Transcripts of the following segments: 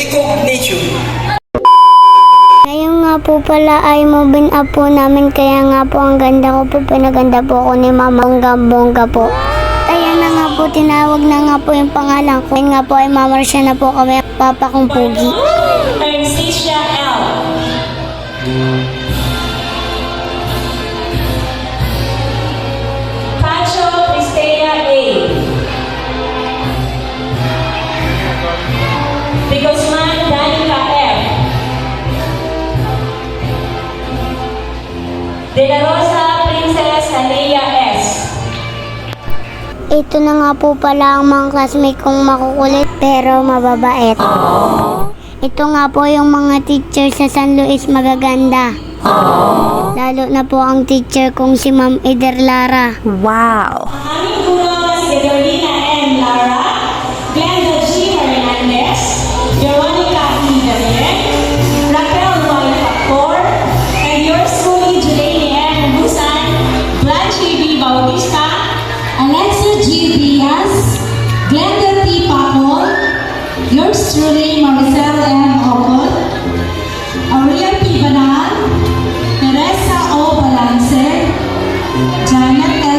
recognition. Ngayon nga po pala ay moving up po namin kaya nga po ang ganda ko po pinaganda po ako ni Mama Bongga Bongga po. Kaya na nga po tinawag na nga po yung pangalan ko. Ngayon nga po ay mamarsya na po kami papa kong pugi. Anastasia L. Ito na nga po pala ang mga classmate kong makukulit pero mababait. Ito nga po yung mga teacher sa San Luis magaganda. Lalo na po ang teacher kong si Ma'am Eder Lara. Wow! 자,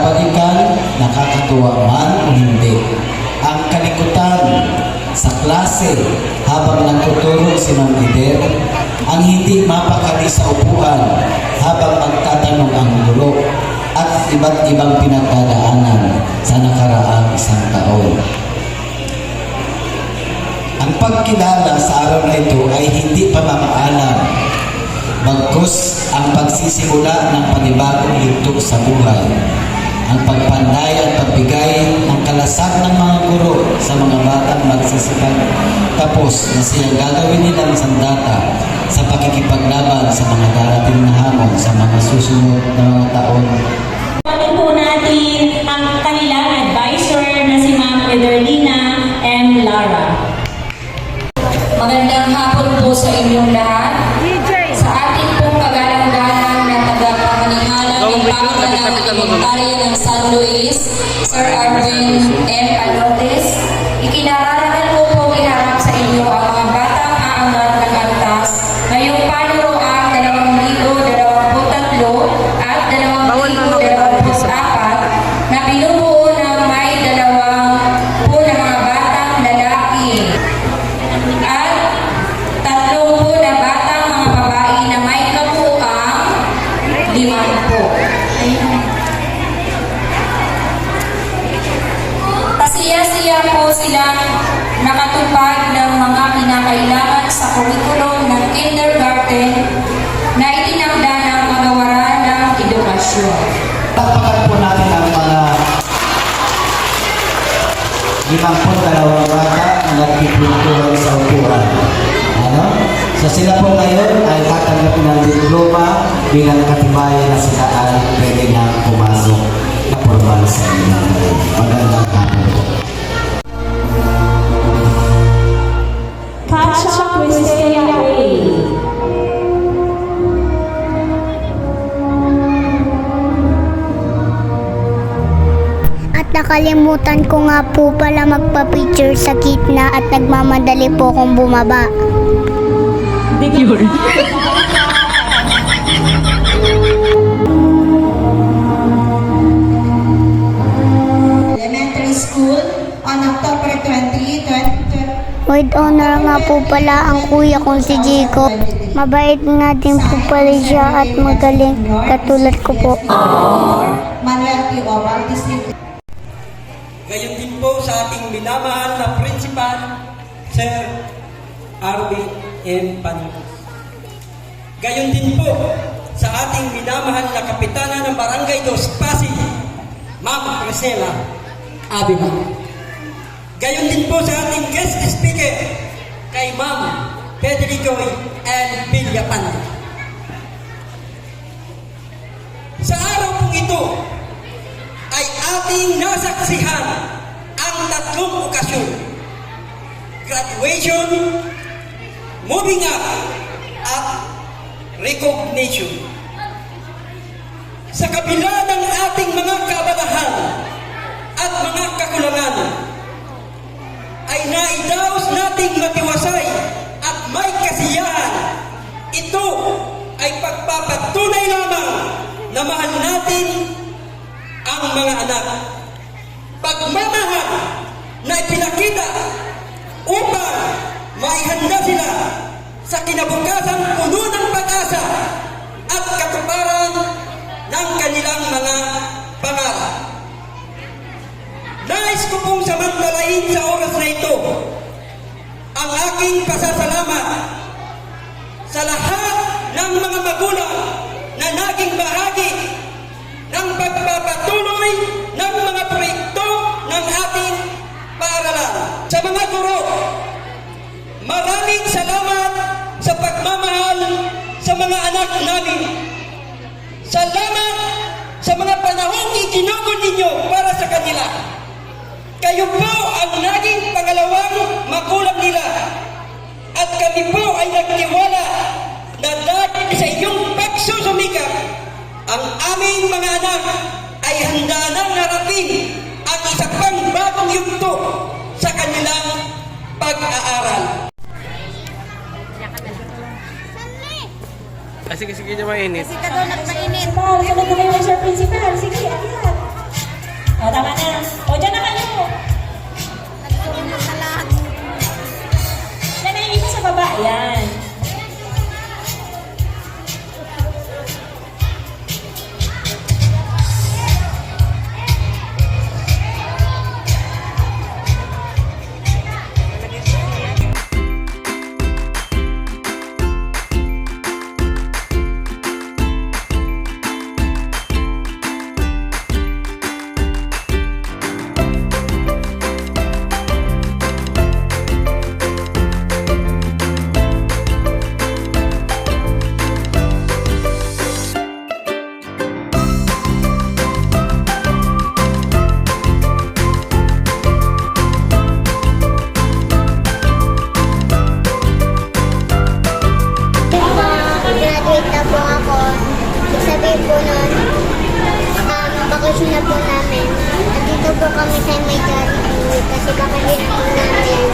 binabalikan, nakakatuwa man o hindi. Ang kalikutan sa klase habang nagtuturo si Ma'am Eder, ang hindi mapakali sa upuan habang magtatanong ang guro, at iba't ibang pinagdadaanan sa nakaraang isang taon. Ang pagkilala sa araw na ito ay hindi pa mamaalam, bagkus ang pagsisimula ng panibagong yugto sa buhay. Ang pagpanday at pagbigay ng kalasag ng mga guro sa mga batang magsisipag tapos na siyang gagawin nilang sandata sa pakikipaglaban sa mga darating na hamon sa mga susunod na taon. Pagin po natin Secretary ng San Luis, Sir Arvin M. Palotes, ikinarap kurikulum ng kindergarten na itinakda ng magawaran ng edukasyon. Takpakan po natin ang mga limampung dalawang bata na nagpipintuhan sa upuan. Ano? So sila po ngayon ay tatanggapin ng diploma bilang katibayan na sila ay pwede na pumasok nakalimutan ko nga po pala magpa-picture sa gitna at nagmamadali po akong bumaba. Elementary School on October 20, 2020. With honor nga po pala ang kuya kong si Jacob. Mabait nga din po pala siya at magaling katulad ko po. Manuel P. Oval, District Gayon din po sa ating minamahal na principal, Sir R.B. M. Panilos. Gayon din po sa ating minamahal na kapitana ng Barangay Dos Pasig, Ma'am Priscilla Abima. Gayon din po sa ating guest speaker, kay Ma'am Federico L. Villapan. Sa araw pong ito, ay ating nasaksihan ang tatlong okasyon. Graduation, moving up, at recognition. Sa kabila ng ating mga kabalahan at mga kakulangan, ay naidaos nating matiwasay at may kasiyahan. Ito ay pagpapatunay lamang na mahal natin ang mga anak. Pagmamahal na ipinakita upang maihanda sila sa kinabukasang puno ng pag-asa at katuparan ng kanilang mga pangarap. Nais ko pong samantalahin sa oras na ito ang aking pasasalamat sa lahat ng mga magulang pagpapatuloy ng mga proyekto ng ating paaralan. Sa mga guro, maraming salamat sa pagmamahal sa mga anak namin. Salamat sa mga panahong iginugol ninyo para sa kanila. Kayo po ang naging pangalawang magulang nila. At kami po ay nagtiwala na dahil sa inyong pagsusumikap, ang aming mga anak ay handa nang harapin ang isa pang bagong yugto sa kanilang pag-aaral. Ah, sige, sige niya mainit. Principal, sunod na kayo, Sir Principal. Sige, ayan. O, tama na. O, dyan na kayo. po noon, um, bakasyon na po namin. Nandito po kami sa may Jollibee kasi bakasyon na po namin.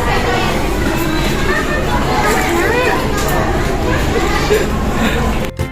Thank you.